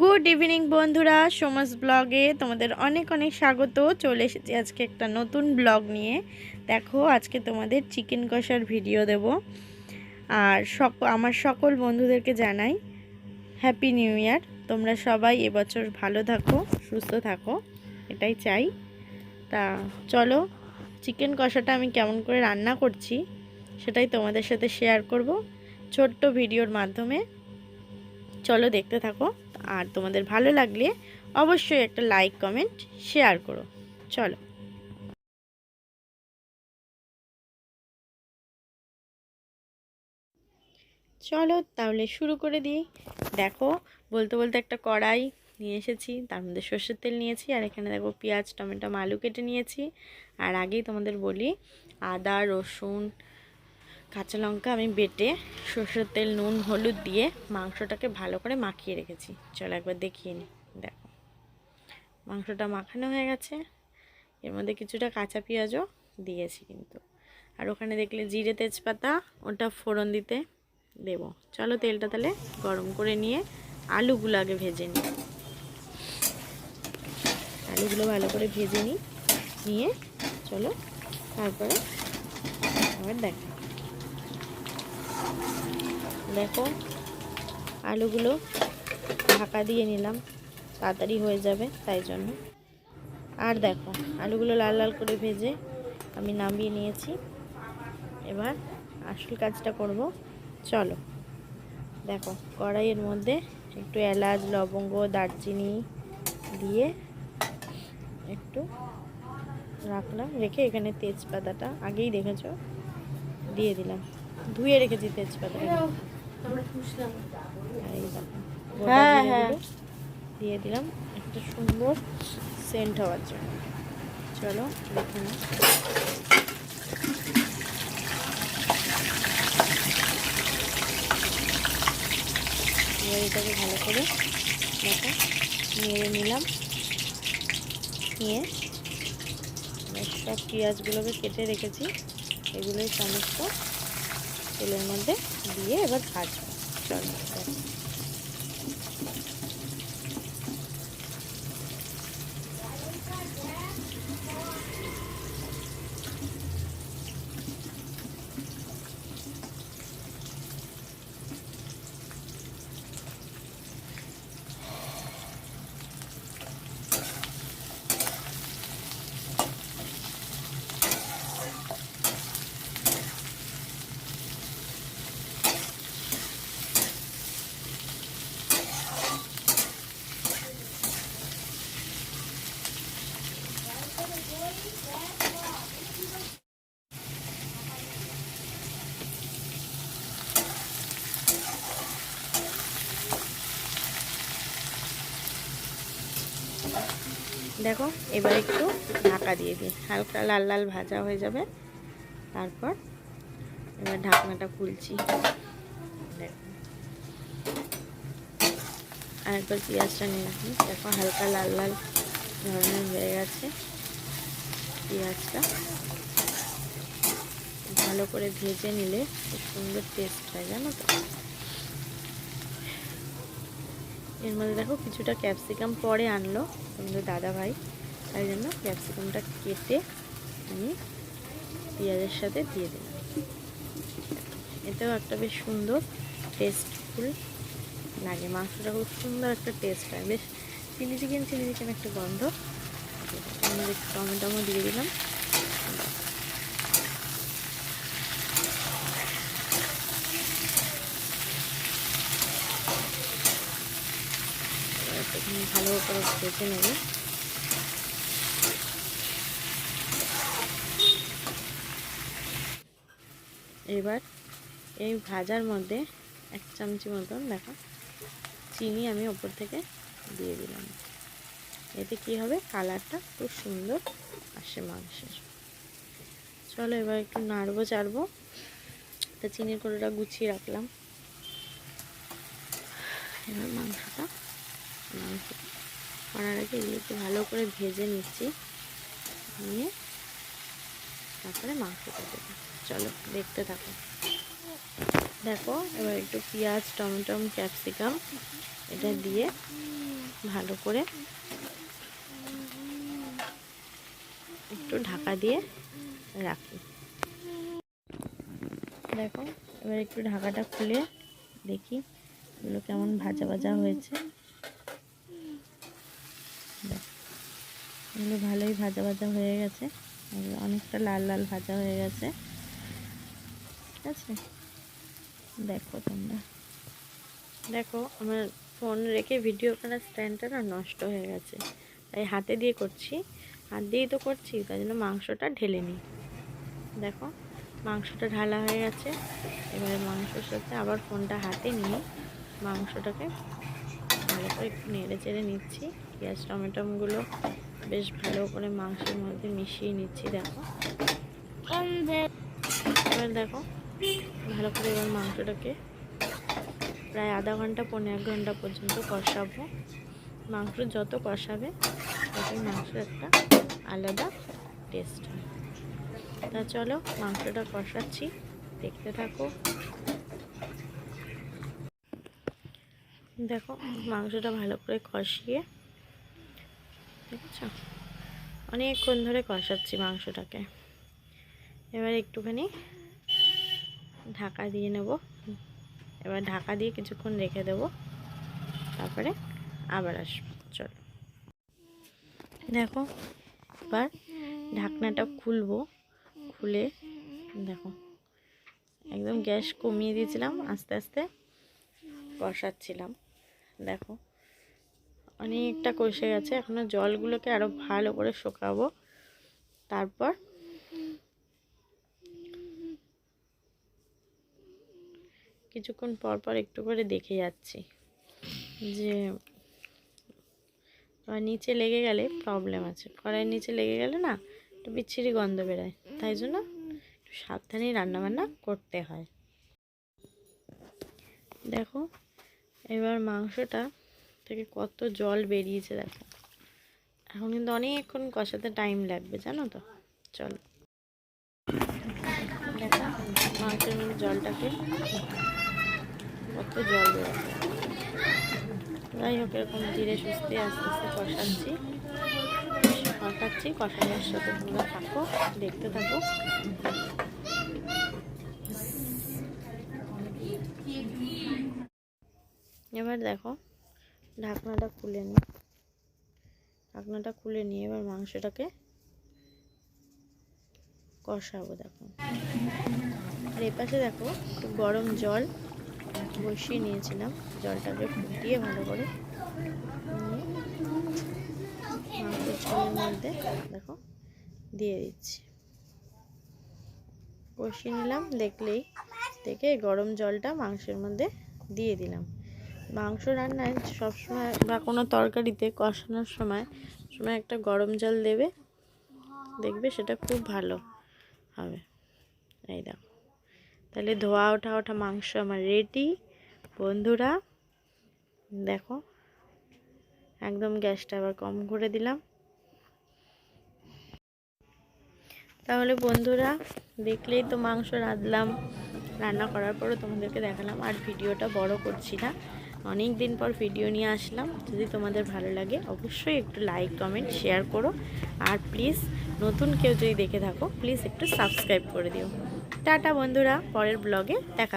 Good evening বন্ধুরা। সমাজ ব্লগে তোমাদের অনেক অনেক স্বাগত। চলে এসেছি আজকে একটা নতুন ব্লগ নিয়ে। দেখো, আজকে তোমাদের চিকেন কষার ভিডিও দেব। আর সক আমার সকল বন্ধুদেরকে জানাই হ্যাপি নিউ ইয়ার তোমরা সবাই এবছর ভালো থাকো, সুস্থ থাকো, এটাই চাই। তা চলো, চিকেন কষাটা আমি কেমন করে রান্না করছি, সেটাই তোমাদের সাথে শেয়ার করব ছোট্ট ভিডিওর মাধ্যমে। চলো দেখতে থাকো। আর তোমাদের ভালো লাগলে অবশ্যই একটা লাইক কমেন্ট শেয়ার করো। চলো। চলো তাহলে শুরু করে দিই। দেখো, বলতে বলতে একটা কড়াই নিয়ে এসেছি, তার মধ্যে সর্ষের তেল নিয়েছি, আর এখানে দেখো পেঁয়াজ, টমেটো, আলু কেটে নিয়েছি। আর আগেই তোমাদের বলি, আদা, রসুন কাঁচা লঙ্কা আমি বেটে সর্ষের তেল, নুন, হলুদ দিয়ে মাংসটাকে ভালো করে মাখিয়ে রেখেছি। চলো একবার দেখিয়ে নিই দেখো, মাংসটা মাখানো হয়ে গেছে। এর মধ্যে কিছুটা কাঁচা পেঁয়াজও দিয়েছি কিন্তু। আর ওখানে দেখলে জিরে তেজপাতা, ওটা ফোড়ন দিতে দেব। চলো তেলটা তাহলে গরম করে নিয়ে আলুগুলো আগে ভেজে নিই। আলুগুলো ভালো করে ভেজে নিই, নিয়ে চলো তারপরে আবার দেখা দেখো, আলুগুলো ঢাকা দিয়ে নিলাম। তাড়াতাড়ি হয়ে যাবে, তাই জন্য। আর দেখো, আলুগুলো লাল লাল করে ভেজে আমি নামিয়ে নিয়েছি। এবার আসল কাজটা করব। চলো, দেখো, কড়াইয়ের মধ্যে একটু এলাচ, লবঙ্গ, দারচিনি দিয়ে একটু রাখলাম। রেখে এখানে তেজপাতাটা আগেই দেখেছ, দিয়ে দিলাম। ধুয়ে রেখেছি তেজপাতাটা হ্যাঁ হ্যাঁ। দিয়ে দিলাম একটা সুন্দর সেন্ট হওয়ার জন্য। চলো দেখে নাও। এটাকে ভালো করে দেখো নেড়ে নিলাম। নিয়ে সব পেঁয়াজগুলোকে কেটে রেখেছি। এগুলোই সমস্ত তেলের মধ্যে দিয়ে এবার ভাজবো। চলো। দেখো, এবার একটু ঢাকা দিয়ে দিই। হালকা লাল লাল ভাজা হয়ে যাবে। তারপর এবার ঢাকনাটা খুলছি। দেখো। আরেকবার পেঁয়াজটা নিয়ে দেখো, হালকা লাল লাল ধরনের হয়ে গেছে। পেঁয়াজটা। ভালো করে ভেজে নিলে খুব সুন্দর টেস্ট হয়, জানো তো? এর মধ্যে দেখো কিছুটা ক্যাপসিকাম পরে আনলো তোমাদের দাদা ভাই। তাই জন্য ক্যাপসিকামটা কেটে আমি পেঁয়াজের সাথে দিয়ে দিলাম। এতেও একটা বেশ সুন্দর টেস্টফুল লাগে। মাংসটা খুব সুন্দর একটা টেস্ট হয়। বেশ চিলি চিকেন চিলি চিকেন একটা গন্ধ। আমি একটু টমেটোমো দিয়ে দিলাম। ভালো করে ভেজে নেবে। এবার এই ভাজার মধ্যে এক চামচি মতন, দেখো, চিনি আমি ওপর থেকে দিয়ে দিলাম। এতে কি হবে? কালারটা খুব সুন্দর আসে মাংসের। চলো এবার একটু নাড়বো, চাড়বো। তা চিনির কড়াটা গুছিয়ে রাখলাম। এবার মাংসটা, মাংস করার আগে এগুলোকে ভালো করে ভেজে নিচ্ছি। নিয়ে তারপরে মাংসটা দেবো। চলো, দেখতে থাকো। দেখো, এবার একটু পেঁয়াজ, টমেটো, ক্যাপসিকাম, এটা দিয়ে ভালো করে একটু ঢাকা দিয়ে রাখি। দেখো, এবার একটু ঢাকাটা খুলে দেখি এগুলো কেমন ভাজা ভাজা হয়েছে। এগুলো ভালোই ভাজা ভাজা হয়ে গেছে। অনেকটা লাল লাল ভাজা হয়ে গেছে। ঠিক আছে? দেখো তোমরা। দেখো, আমার ফোন রেখে ভিডিও করার স্ট্যান্ডটা না নষ্ট হয়ে গেছে। তাই হাতে দিয়ে করছি। হাত দিয়েই তো করছি তাই জন্য মাংসটা ঢেলে নিই। দেখো মাংসটা ঢালা হয়ে গেছে। এবারে মাংসর সাথে আবার ফোনটা হাতে নিয়ে মাংসটাকে ভালো করে একটু নেড়ে চেড়ে নিচ্ছি। পেঁয়াজ টমেটোগুলো বেশ ভালো করে মাংসের মধ্যে মিশিয়ে নিচ্ছি দেখো। এবার দেখো ভালো করে এবার মাংসটাকে প্রায় আধা ঘণ্টা পনেরো এক ঘণ্টা পর্যন্ত কষাবো। মাংস যত কষাবে ততই মাংসের একটা আলাদা টেস্ট হয় তা চলো, মাংসটা কষাচ্ছি। দেখতে থাকো। দেখো, মাংসটা ভালো করে কষিয়ে। দেখেছ? অনেকক্ষণ ধরে কষাচ্ছি মাংসটাকে। এবার একটুখানি ঢাকা দিয়ে নেব। এবার ঢাকা দিয়ে কিছুক্ষণ রেখে দেব। তারপরে আবার আসব। চলো। দেখো এবার ঢাকনাটা খুলবো, খুলে দেখো, একদম গ্যাস কমিয়ে দিয়েছিলাম, আস্তে আস্তে কষাচ্ছিলাম দেখো, অনেকটা কষে গেছে এখনও জলগুলোকে আরও ভালো করে শুকাবো। তারপর কিছুক্ষণ পর পর একটু করে দেখে যাচ্ছি যে আর নিচে লেগে গেলে প্রবলেম আছে। কড়াইয়ের নিচে লেগে গেলে না একটু বিচ্ছিরি গন্ধ বেরোয়। তাই জন্য একটু সাবধানেই রান্নাবান্না করতে হয়। দেখো, এবার মাংসটা থেকে কত জল বেরিয়েছে, দেখো। এখন কিন্তু অনেকক্ষণ কষাতে টাইম লাগবে, জানো তো? চলো। মাংসের মধ্যে জলটাকে কত জল বেরোচ্ছে। যাই হোক, এরকম ধীরে সুস্থে আস্তে আস্তে কষাচ্ছি। কষাচ্ছি, কষানোর সাথে তোমরা থাকো, দেখতে থাকো। এবার দেখো, ঢাকনাটা খুলে নিই ঢাকনাটা খুলে নিয়ে এবার মাংসটাকে কষাবো, দেখো। আর এপাশে দেখো গরম জল। বসিয়ে নিয়েছিলাম। জলটাকে ফুটিয়ে ভালো করে মাংসের মধ্যে দেখো, দিয়ে দিচ্ছি। কষিয়ে নিলাম, দেখলেই দেখে গরম জলটা মাংসের মধ্যে দিয়ে দিলাম। মাংস রান্নায় সবসময় বা কোনো তরকারিতে কষানোর সময় সময় একটা গরম জল দেবে, দেখবে সেটা খুব ভালো হবে। এই দেখো। তাহলে ধোয়া, ওঠা ওঠা মাংস আমার রেডি বন্ধুরা, দেখো, একদম গ্যাসটা আবার কম করে দিলাম। তাহলে বন্ধুরা, দেখলেই তো মাংস রাঁধলাম। রান্না করার পরও তোমাদেরকে দেখালাম, আর ভিডিওটা বড় করছি না। অনেক দিন পর ভিডিও নিয়ে আসলাম। যদি তোমাদের ভালো লাগে, অবশ্যই একটু লাইক কমেন্ট শেয়ার করো। আর প্লিজ নতুন কেউ যদি দেখে থাকো প্লিজ একটু সাবস্ক্রাইব করে দিও। টাটা বন্ধুরা পরের ব্লগে দেখা